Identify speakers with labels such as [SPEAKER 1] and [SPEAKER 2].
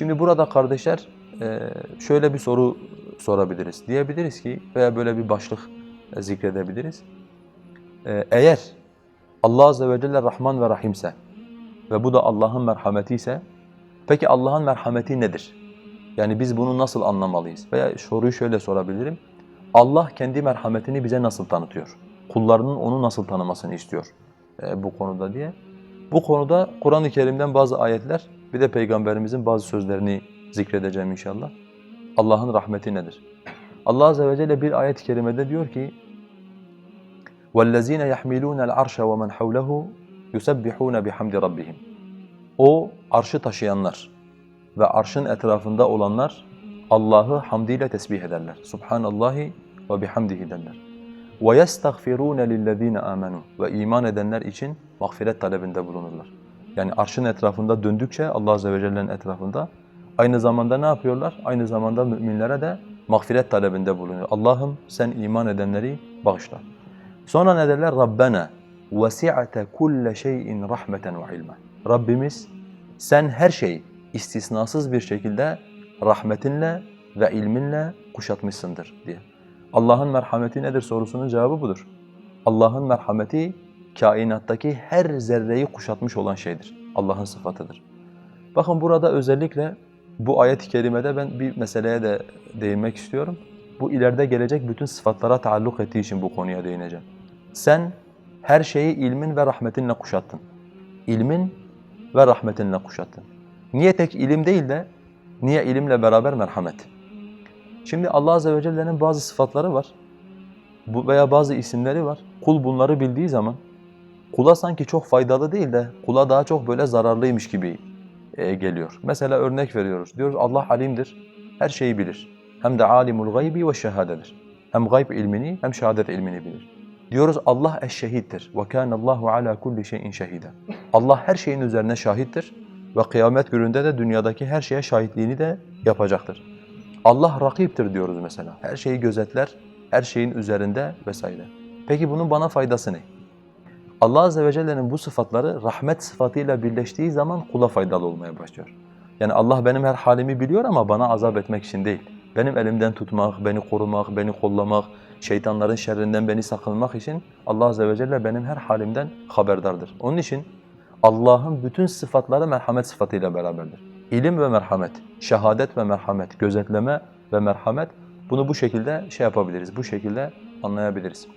[SPEAKER 1] Şimdi burada kardeşler e, şöyle bir soru sorabiliriz. Diyebiliriz ki veya böyle bir başlık e, zikredebiliriz. E, Eğer Allah Azze ve Celle Rahman ve Rahimse ve bu da Allah'ın merhameti ise peki Allah'ın merhameti nedir? Yani biz bunu nasıl anlamalıyız? Veya soruyu şöyle sorabilirim. Allah kendi merhametini bize nasıl tanıtıyor? Kullarının onu nasıl tanımasını istiyor bu konuda diye. Bu konuda Kur'an-ı Kerim'den bazı ayetler bir de Peygamberimizin bazı sözlerini zikredeceğim inşallah. Allah'ın rahmeti nedir? Allah Azze ve Celle bir ayet-i kerimede diyor ki وَالَّذ۪ينَ يَحْمِلُونَ الْعَرْشَ وَمَنْ حَوْلَهُ يُسَبِّحُونَ بِحَمْدِ رَبِّهِمْ O arşı taşıyanlar ve arşın etrafında olanlar Allah'ı hamdiyle tesbih ederler. Subhanallahi ve bihamdihi derler. وَيَسْتَغْفِرُونَ لِلَّذ۪ينَ آمَنُوا Ve iman edenler için mağfiret talebinde bulunurlar. Yani arşın etrafında döndükçe Allah Azze ve Celle'nin etrafında aynı zamanda ne yapıyorlar? Aynı zamanda müminlere de mağfiret talebinde bulunuyor. Allah'ım sen iman edenleri bağışla. Sonra ne derler? Rabbena وَسِعَتَ كُلَّ شَيْءٍ رَحْمَةً وَعِلْمًا Rabbimiz sen her şeyi istisnasız bir şekilde rahmetinle ve ilminle kuşatmışsındır diye. Allah'ın merhameti nedir sorusunun cevabı budur. Allah'ın merhameti kainattaki her zerreyi kuşatmış olan şeydir. Allah'ın sıfatıdır. Bakın burada özellikle bu ayet-i kerimede ben bir meseleye de değinmek istiyorum. Bu ileride gelecek bütün sıfatlara taalluk ettiği için bu konuya değineceğim. Sen her şeyi ilmin ve rahmetinle kuşattın. İlmin ve rahmetinle kuşattın. Niye tek ilim değil de niye ilimle beraber merhamet? Şimdi Allah Azze ve Celle'nin bazı sıfatları var. Veya bazı isimleri var. Kul bunları bildiği zaman kula sanki çok faydalı değil de kula daha çok böyle zararlıymış gibi e, geliyor. Mesela örnek veriyoruz. Diyoruz Allah alimdir, her şeyi bilir. Hem de alimul gaybi ve şehadedir. Hem gayb ilmini hem şehadet ilmini bilir. Diyoruz Allah eşşehittir. Ve kâne Allahu ala kulli şeyin şehide. Allah her şeyin üzerine şahittir ve kıyamet gününde de dünyadaki her şeye şahitliğini de yapacaktır. Allah rakiptir diyoruz mesela. Her şeyi gözetler, her şeyin üzerinde vesaire. Peki bunun bana faydası ne? Allah Azze ve Celle'nin bu sıfatları rahmet sıfatıyla birleştiği zaman kula faydalı olmaya başlıyor. Yani Allah benim her halimi biliyor ama bana azap etmek için değil. Benim elimden tutmak, beni korumak, beni kollamak, şeytanların şerrinden beni sakınmak için Allah Azze ve Celle benim her halimden haberdardır. Onun için Allah'ın bütün sıfatları merhamet sıfatıyla beraberdir. İlim ve merhamet, şehadet ve merhamet, gözetleme ve merhamet bunu bu şekilde şey yapabiliriz, bu şekilde anlayabiliriz.